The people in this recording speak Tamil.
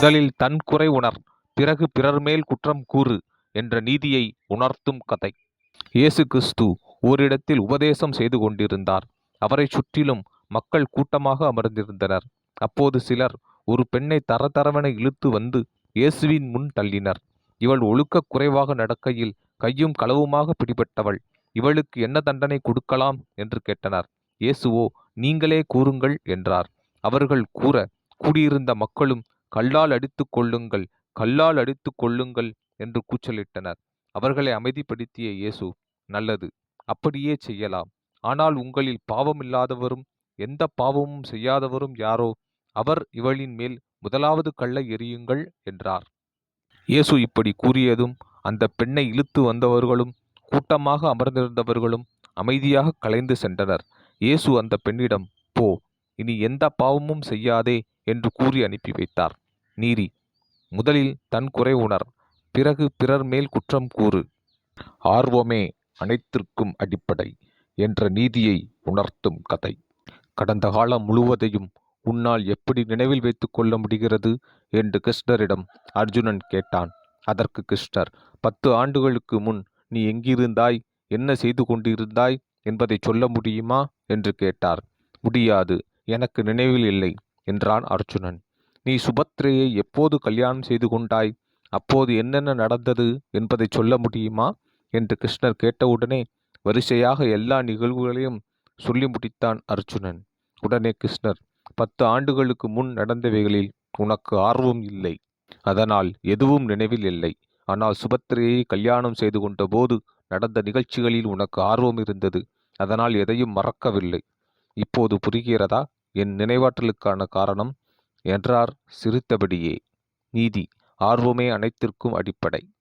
முதலில் தன் குறை உணர் பிறகு பிறர் மேல் குற்றம் கூறு என்ற நீதியை உணர்த்தும் கதை. இயேசு கிறிஸ்து ஓரிடத்தில் உபதேசம் செய்து கொண்டிருந்தார். அவரை சுற்றிலும் மக்கள் கூட்டமாக அமர்ந்திருந்தனர். அப்போது சிலர் ஒரு பெண்ணை தரதரவென இழுத்து வந்து இயேசுவின் முன் தள்ளினர். இவள் ஒழுக்கக் குறைவாக நடக்கையில் கையும் களவுமாக பிடிபட்டவள். இவளுக்கு என்ன தண்டனை கொடுக்கலாம் என்று கேட்டனர். இயேசுவோ நீங்களே கூறுங்கள் என்றார். அவர்கள் கூற கூடியிருந்த மக்களும் கல்லால் அடித்துக் கொள்ளுங்கள் கல்லால் அடித்துக் கொள்ளுங்கள் என்று கூச்சலிட்டனர். அவர்களை அமைதிப்படுத்திய இயேசு நல்லது அப்படியே செய்யலாம். ஆனால் உங்களில் பாவமில்லாதவரும் எந்த பாவமும் செய்யாதவரும் யாரோ அவர் இவளின் மேல் முதலாவது கல்லை எரியுங்கள் என்றார். இயேசு இப்படி கூறியதும் அந்த பெண்ணை இழுத்து வந்தவர்களும் கூட்டமாக அமர்ந்திருந்தவர்களும் அமைதியாக கலைந்து சென்றனர். இயேசு அந்த பெண்ணிடம் போ இனி எந்த பாவமும் செய்யாதே என்று கூறி அனுப்பி வைத்தார். நீரி. முதலில் தன் குறை உணர் பிறகு பிறர் மேல் குற்றம் கூறு. ஆர்வமே அனைத்திற்கும் அடிப்படை என்ற நீதியை உணர்த்தும் கதை. கடந்த காலம் முழுவதையும் உன்னால் எப்படி நினைவில் வைத்துக் கொள்ள முடிகிறது? என்று கிருஷ்ணரிடம் அர்ஜுனன் கேட்டான். அதற்கு கிருஷ்ணர் பத்து ஆண்டுகளுக்கு முன் நீ எங்கிருந்தாய்? என்ன செய்து கொண்டிருந்தாய்? என்பதை சொல்ல முடியுமா? என்று கேட்டார். முடியாது எனக்கு நினைவில் இல்லை என்றான் அர்ஜுனன். நீ சுபத்ரையை எப்போது கல்யாணம் செய்து கொண்டாய்? அப்போது என்னென்ன நடந்தது என்பதை சொல்ல முடியுமா? என்று கிருஷ்ணர் கேட்டவுடனே வரிசையாக எல்லா நிகழ்வுகளையும் சொல்லி முடித்தான் அர்ஜுனன். உடனே கிருஷ்ணர் பத்து ஆண்டுகளுக்கு முன் நடந்தவைகளில் உனக்கு ஆர்வம் இல்லை. அதனால் எதுவும் நினைவில் இல்லை. ஆனால் சுபத்திரையை கல்யாணம் செய்து கொண்ட போது நடந்த நிகழ்ச்சிகளில் உனக்கு ஆர்வம் இருந்தது. அதனால் எதையும் மறக்கவில்லை. இப்போது புரிகிறதா? என் நினைவாற்றலுக்கான காரணம் என்றார் சிரித்தபடியே. நீதி ஆர்வமே அனைத்திற்கும் அடிப்படை.